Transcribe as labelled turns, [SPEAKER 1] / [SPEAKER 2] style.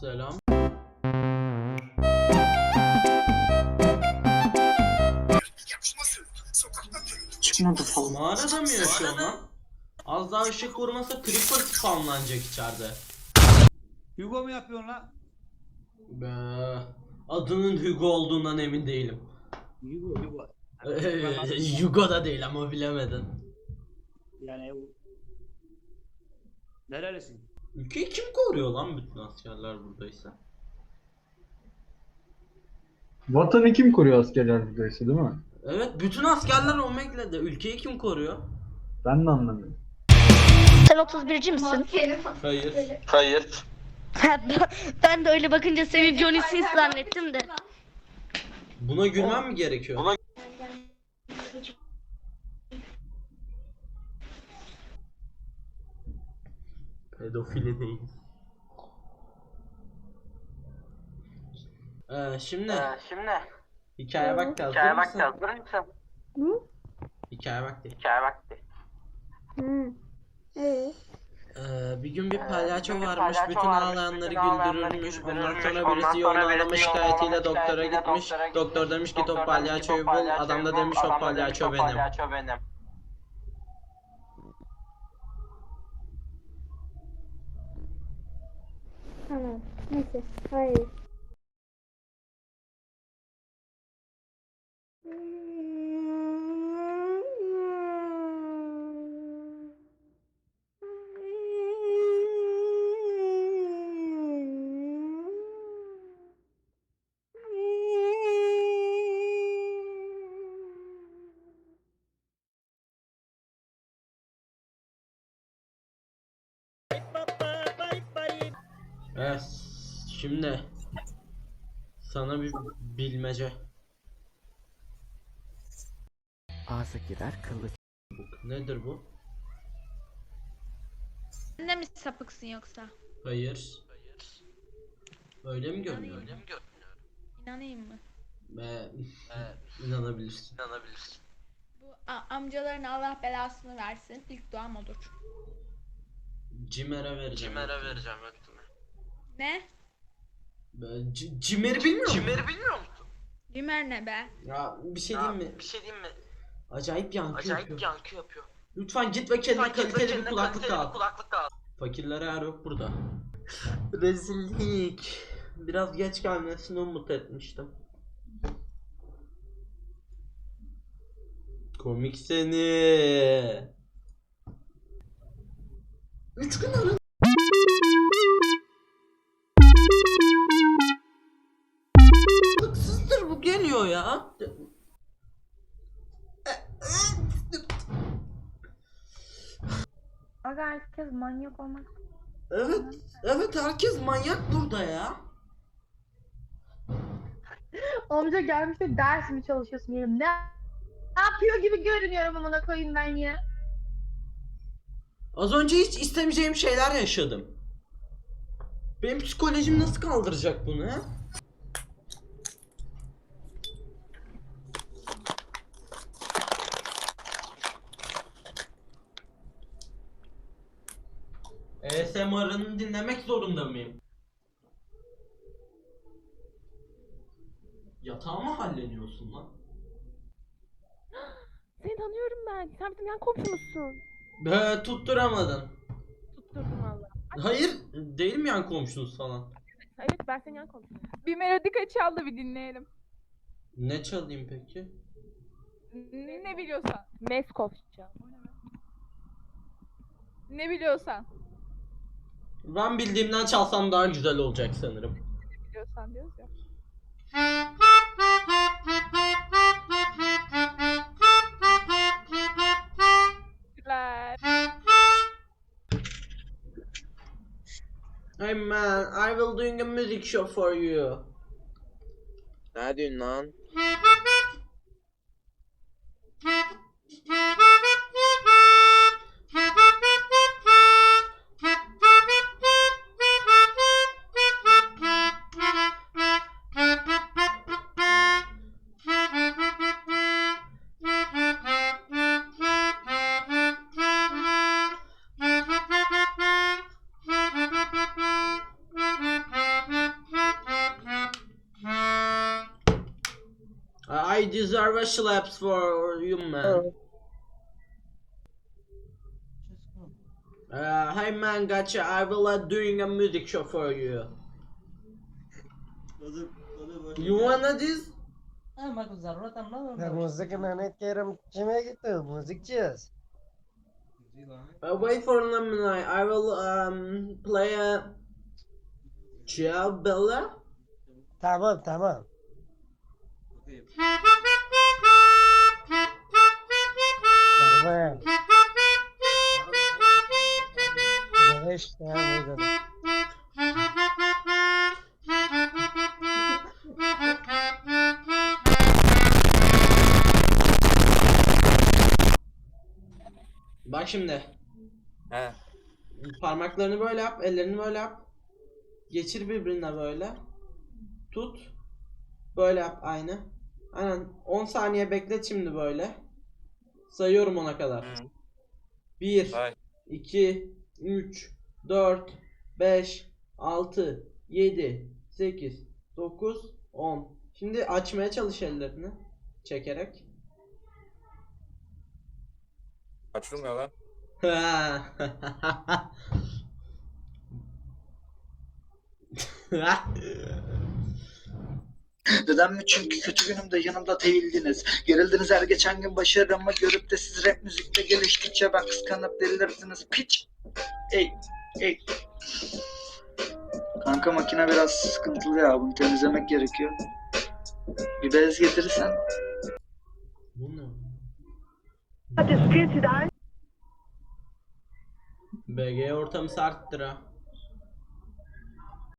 [SPEAKER 1] selam.
[SPEAKER 2] Çıkmadı falan.
[SPEAKER 1] Mağarada mı yaşıyor lan? Az daha ışık vurmasa creeper spawnlanacak içeride.
[SPEAKER 3] Hugo mu yapıyorsun lan?
[SPEAKER 1] Be, adının Hugo olduğundan emin değilim.
[SPEAKER 3] Hugo, Hugo.
[SPEAKER 1] Hugo da değil ama bilemedin.
[SPEAKER 3] Yani. Nerelisin?
[SPEAKER 1] Ülkeyi kim koruyor lan bütün askerler buradaysa?
[SPEAKER 2] Vatanı kim koruyor askerler buradaysa değil mi?
[SPEAKER 1] Evet bütün askerler Omegle'de. Ülkeyi kim koruyor?
[SPEAKER 2] Ben de anlamıyorum.
[SPEAKER 4] Sen 31'ci misin?
[SPEAKER 1] Hayır.
[SPEAKER 5] Hayır.
[SPEAKER 4] ben de öyle bakınca seni Johnny Sins zannettim de.
[SPEAKER 1] Buna gülmem mi gerekiyor?
[SPEAKER 5] Buna-
[SPEAKER 1] Pedofili değil. Ee, şimdi
[SPEAKER 5] Ee, şimdi
[SPEAKER 1] hikaye vakti hazır
[SPEAKER 5] hikaye
[SPEAKER 1] mısın?
[SPEAKER 5] vakti hazır mısın?
[SPEAKER 1] Hikaye vakti.
[SPEAKER 5] Hikaye vakti.
[SPEAKER 1] Ee, bir gün bir
[SPEAKER 5] Ee,
[SPEAKER 1] palyaço
[SPEAKER 5] bir
[SPEAKER 1] varmış,
[SPEAKER 5] palyaço
[SPEAKER 1] bütün
[SPEAKER 5] varmış,
[SPEAKER 1] ağlayanları
[SPEAKER 5] bütün ağlayanları
[SPEAKER 1] güldürürmüş. Ondan
[SPEAKER 5] güldürürmüş.
[SPEAKER 1] sonra
[SPEAKER 5] Ondan
[SPEAKER 1] birisi
[SPEAKER 5] sonra
[SPEAKER 1] yoğun
[SPEAKER 5] birisi
[SPEAKER 1] ağlama
[SPEAKER 5] yoğun
[SPEAKER 1] şikayetiyle doktora
[SPEAKER 5] şikayetiyle
[SPEAKER 1] gitmiş.
[SPEAKER 5] doktora gitmiş.
[SPEAKER 1] Doktor demiş ki top
[SPEAKER 5] Doktor demiş ki,
[SPEAKER 1] palyaçoyu
[SPEAKER 5] "Top
[SPEAKER 1] bul.
[SPEAKER 5] palyaçoyu
[SPEAKER 1] Adam da
[SPEAKER 5] bul."
[SPEAKER 1] demiş o
[SPEAKER 5] Adam da
[SPEAKER 1] palyaço
[SPEAKER 5] "O
[SPEAKER 1] benim.
[SPEAKER 5] palyaço benim.
[SPEAKER 6] Tamam. Neyse. Hayır.
[SPEAKER 1] Evet, şimdi sana bir bilmece.
[SPEAKER 7] Ağza girer kılıç.
[SPEAKER 1] Nedir bu?
[SPEAKER 8] Sen de mi sapıksın yoksa?
[SPEAKER 1] Hayır. Öyle mi görünüyor?
[SPEAKER 8] İnanayım mı?
[SPEAKER 1] Ee, inanabilirsin.
[SPEAKER 5] İnanabilirsin.
[SPEAKER 8] Bu a- amcaların Allah belasını versin. İlk duam odur.
[SPEAKER 1] Cimer'e vereceğim.
[SPEAKER 5] Cimer'e vereceğim öptümü.
[SPEAKER 8] Ne?
[SPEAKER 1] Ben C- Cimer'i bilmiyor musun?
[SPEAKER 5] Cimer'i bilmiyor musun?
[SPEAKER 8] Cimer ne be?
[SPEAKER 1] Ya bir şey
[SPEAKER 5] Ya,
[SPEAKER 1] diyeyim mi?
[SPEAKER 5] Bir şey diyeyim mi?
[SPEAKER 1] Acayip yankı
[SPEAKER 5] Acayip
[SPEAKER 1] yapıyor.
[SPEAKER 5] yankı yapıyor.
[SPEAKER 1] Lütfen git ve kendine
[SPEAKER 5] Sanki
[SPEAKER 1] kaliteli bir
[SPEAKER 5] kendine
[SPEAKER 1] kulaklık
[SPEAKER 5] kaliteli bir
[SPEAKER 1] al.
[SPEAKER 5] kulaklık al.
[SPEAKER 1] Fakirlere yer yok burada. Rezillik. Biraz geç gelmesini umut etmiştim. Komik seni. Üç gün ara. Geliyor ya.
[SPEAKER 6] Aga herkes manyak olmak.
[SPEAKER 1] Evet, evet herkes manyak burada ya.
[SPEAKER 6] Amca gelmiş de ders mi çalışıyorsun diyorum. Ne, ne yapıyor gibi görünüyorum amına koyayım ben ya.
[SPEAKER 1] Az önce hiç istemeyeceğim şeyler yaşadım. Benim psikolojim nasıl kaldıracak bunu he? ASMR'ını dinlemek zorunda mıyım? Yatağıma halleniyorsun lan.
[SPEAKER 9] Seni tanıyorum ben. Sen bizim yan komşumuzsun.
[SPEAKER 1] Be tutturamadın.
[SPEAKER 9] Tutturdum valla.
[SPEAKER 1] Hayır, değilim yan komşunuz falan.
[SPEAKER 9] Evet ben senin yan komşum. Bir melodika çal da bir dinleyelim.
[SPEAKER 1] Ne çalayım peki?
[SPEAKER 9] Ne, ne biliyorsan. Meskov çal. Ne biliyorsan.
[SPEAKER 1] Ben bildiğimden çalsam daha güzel olacak sanırım.
[SPEAKER 9] Biliyorsan diyoruz ya. Teşekkürler.
[SPEAKER 1] Hey man, I will doing a music show for you.
[SPEAKER 5] Ne diyorsun lan?
[SPEAKER 1] I deserve a slaps for you man. Uh, hey man, gotcha. I will uh, doing a music show for you. You wanna this?
[SPEAKER 10] müzik emanet yerim kime gitti? Müzikçiyiz.
[SPEAKER 1] Uh, wait for a minute. I will um play a Ciao Bella.
[SPEAKER 10] Tamam tamam. Tamam. Yavaş devam edelim.
[SPEAKER 1] Bak şimdi.
[SPEAKER 5] He.
[SPEAKER 1] Parmaklarını böyle yap, ellerini böyle yap. Geçir birbirine böyle. Tut. Böyle yap aynı. Aynen 10 saniye beklet şimdi böyle. Sayıyorum ona kadar.
[SPEAKER 5] Hı.
[SPEAKER 1] 1
[SPEAKER 5] Say.
[SPEAKER 1] 2 3 4 5 6 7 8 9 10 Şimdi açmaya çalış ellerini çekerek.
[SPEAKER 5] Açılmıyor lan.
[SPEAKER 11] Neden mi? Çünkü kötü günümde yanımda değildiniz. Gerildiniz her geçen gün başarımı görüp de siz rap müzikte geliştikçe ben kıskanıp delirdiniz. Piç. Ey, ey. Kanka makine biraz sıkıntılı ya. Bunu temizlemek gerekiyor. Bir bez getirirsen.
[SPEAKER 1] Bu ne? BG ortamı serttir ha.